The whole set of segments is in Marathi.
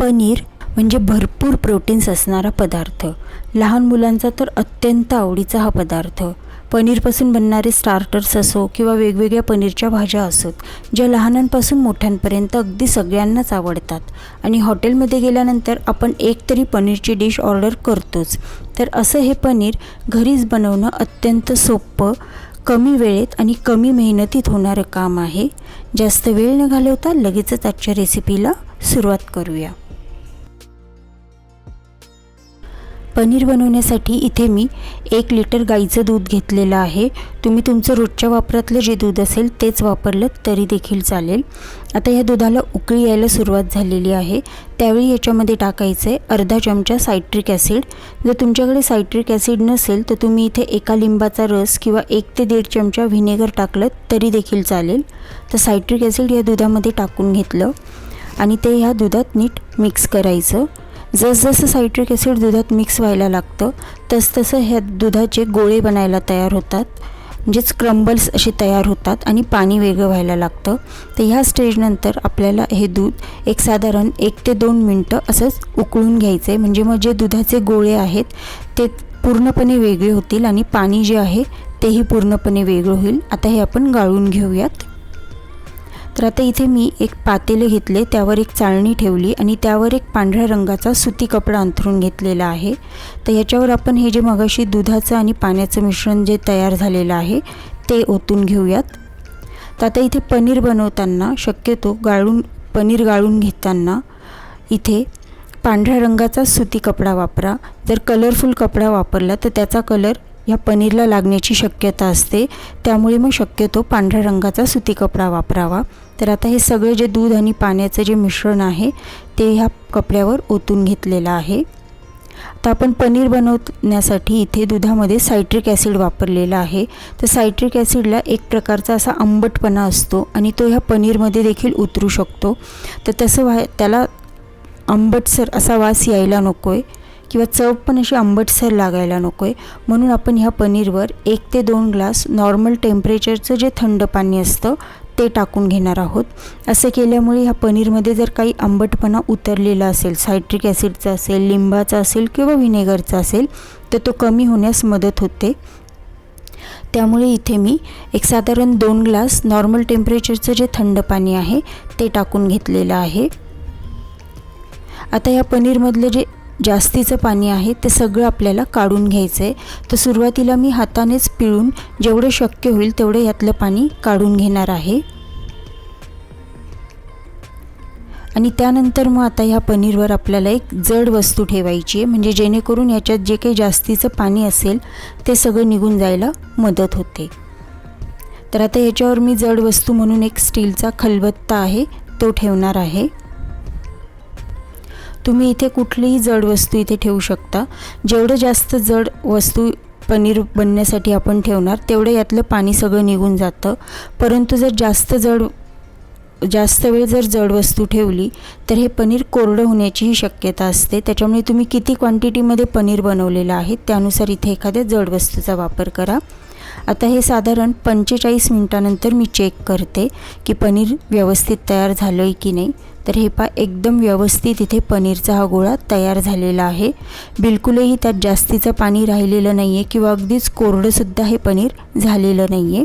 पनीर म्हणजे भरपूर प्रोटीन्स असणारा पदार्थ. लहान मुलांचा तर अत्यंत आवडीचा हा पदार्थ. पनीरपासून बनणारे स्टार्टर्स असो किंवा वेगवेगळ्या पनीरच्या भाज्या असोत ज्या लहानांपासून मोठ्यांपर्यंत अगदी सगळ्यांनाच आवडतात. आणि हॉटेलमध्ये गेल्यानंतर आपण एक तरी पनीरची डिश ऑर्डर करतोच. तर असं हे पनीर घरीच बनवणं अत्यंत सोपं कमी वेळेत आणि कमी मेहनतीत होणारं काम आहे. जास्त वेळ न घालवता लगेचच आजच्या रेसिपीला सुरुवात करूया. पनीर बनवण्यासाठी इथे मी एक लिटर गाईचं दूध घेतलेलं आहे. तुम्ही तुमचं रोजच्या वापरातलं जे दूध असेल तेच वापरलं तरी देखील चालेल. आता या दुधाला उकळी यायला सुरुवात झालेली आहे. त्यावेळी याच्यामध्ये टाकायचं आहे अर्धा चमचा सायट्रिक ॲसिड. जर तुमच्याकडे सायट्रिक ॲसिड नसेल तर तुम्ही इथे एका लिंबाचा रस किंवा एक ते दीड चमचा व्हिनेगर टाकलं तरी देखील चालेल. तर सायट्रिक ॲसिड या दुधामध्ये टाकून घेतलं आणि ते ह्या दुधात नीट मिक्स करायचं. जसजसं सायट्रिक ॲसिड दुधात मिक्स व्हायला लागतं तसतसं ह्या दुधाचे गोळे बनायला तयार होतात म्हणजेच क्रम्बल्स असे तयार होतात आणि पाणी वेगळं व्हायला लागतं. तर ह्या स्टेजनंतर आपल्याला हे दूध एक साधारण एक ते दोन मिनटं असंच उकळून घ्यायचं आहे म्हणजे मग जे दुधाचे गोळे आहेत ते पूर्णपणे वेगळे होतील आणि पाणी जे आहे तेही पूर्णपणे वेगळं होईल. आता हे आपण गाळून घेऊयात. तर आता इथे मी एक पातेले घेतले त्यावर एक चाळणी ठेवली आणि त्यावर एक पांढऱ्या रंगाचा सुती कपडा अंथरून घेतलेला आहे. तर ह्याच्यावर आपण हे जे मगाशी दुधाचं आणि पाण्याचं मिश्रण जे तयार झालेलं आहे ते ओतून घेऊयात. तर आता इथे पनीर बनवताना शक्यतो गाळून पनीर गाळून घेताना इथे पांढऱ्या रंगाचा सुती कपडा वापरा. जर कलरफुल कपडा वापरला तर त्याचा कलर ह्या पनीरला लागण्याची शक्यता असते. त्यामुळे मग शक्यतो पांढऱ्या रंगाचा सुती कपडा वापरावा. तर आता हे सगळे जे दूध आणि पाण्याचं जे मिश्रण आहे ते ह्या कपड्यावर ओतून घेतलेलं आहे. तर आपण पनीर बनवण्यासाठी इथे दुधामध्ये सायट्रिक ॲसिड वापरलेला आहे. तर सायट्रिक ॲसिडला एक प्रकारचा असा आंबटपणा असतो आणि तो ह्या पनीरमध्ये देखील उतरू शकतो. तर तसं व्हाय त्याला आंबटसर असा वास यायला नको आहे किंवा चव पण अशी आंबटसर लागायला नको आहे म्हणून आपण ह्या पनीरवर एक ते दोन ग्लास नॉर्मल टेम्परेचरचं जे थंड पाणी असतं ते टाकून घेणार आहोत. असं केल्यामुळे ह्या पनीरमध्ये जर काही आंबटपणा उतरलेला असेल सायट्रिक ॲसिडचा असेल लिंबाचा असेल किंवा व्हिनेगरचा असेल तर तो कमी होण्यास मदत होते. त्यामुळे इथे मी एक साधारण दोन ग्लास नॉर्मल टेम्परेचरचं जे थंड पाणी आहे ते टाकून घेतलेलं आहे. आता या पनीरमधलं जे जास्तीचं पाणी आहे ते सगळं आपल्याला काढून घ्यायचं आहे तर सुरुवातीला मी हातानेच पिळून जेवढं शक्य होईल तेवढं यातलं पाणी काढून घेणार आहे. आणि त्यानंतर मग आता ह्या पनीरवर आपल्याला एक जड वस्तू ठेवायची आहे म्हणजे जेणेकरून याच्यात जे काही जास्तीचं पाणी असेल ते सगळं निघून जायला मदत होते. तर आता याच्यावर मी जड वस्तू म्हणून एक स्टीलचा खलबत्ता आहे तो ठेवणार आहे. तुम्ही इथे कुठलीही जड वस्तू इथे ठेवू शकता. जेवढं जास्त जड वस्तू पनीर बनण्यासाठी आपण ठेवणार तेवढं यातलं पाणी सगळं निघून जातं. परंतु जर जास्त जड जास्त वेळ जर जड वस्तू ठेवली तर हे पनीर कोरडं होण्याचीही शक्यता असते. त्याच्यामुळे तुम्ही किती क्वांटिटीमध्ये पनीर बनवलेलं आहे त्यानुसार इथे एखाद्या जड वस्तूचा वापर करा. आता हे साधारण पंचेचाळीस मिनटानंतर मी चेक करते की पनीर व्यवस्थित तयार झालं आहे की नाही. तर हे पा एकदम व्यवस्थित इथे पनीरचा हा गोळा तयार झालेला आहे. बिलकुलही त्यात जास्तीचं पाणी राहिलेलं नाही आहे किंवा अगदीच कोरडंसुद्धा हे पनीर झालेलं नाही आहे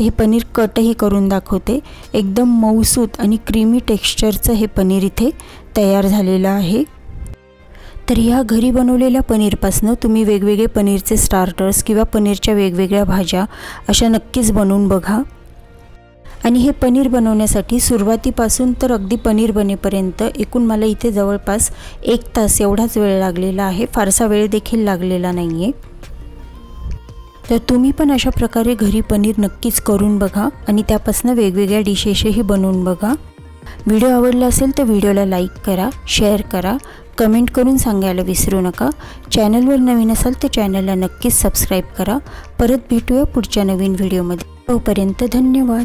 हे पनीर कटही करून दाखवते. एकदम मऊसूत आणि क्रीमी टेक्स्चरचं हे पनीर इथे तयार झालेलं आहे. तर ह्या घरी बनवलेल्या पनीरपासनं तुम्ही वेगवेगळे पनीरचे स्टार्टर्स किंवा पनीरच्या वेगवेगळ्या भाज्या अशा नक्कीच बनवून बघा. आणि हे पनीर बनवण्यासाठी सुरुवातीपासून तर अगदी पनीर बनेपर्यंत एकूण मला इथे जवळपास एक तास एवढाच वेळ लागलेला आहे. फारसा वेळ देखील लागलेला नाही आहे तर तुम्ही पण अशा प्रकारे घरी पनीर नक्कीच करून बघा आणि त्यापासून वेगवेगळ्या डिशेसही बनवून बघा. व्हिडिओ आवडला असेल तर व्हिडिओला लाईक करा शेअर करा कमेंट करून सांगायला विसरू नका. चॅनलवर नवीन असाल तर चॅनलला नक्कीच सबस्क्राईब करा. परत भेटूया पुढच्या नवीन व्हिडिओमध्ये. तोपर्यंत धन्यवाद.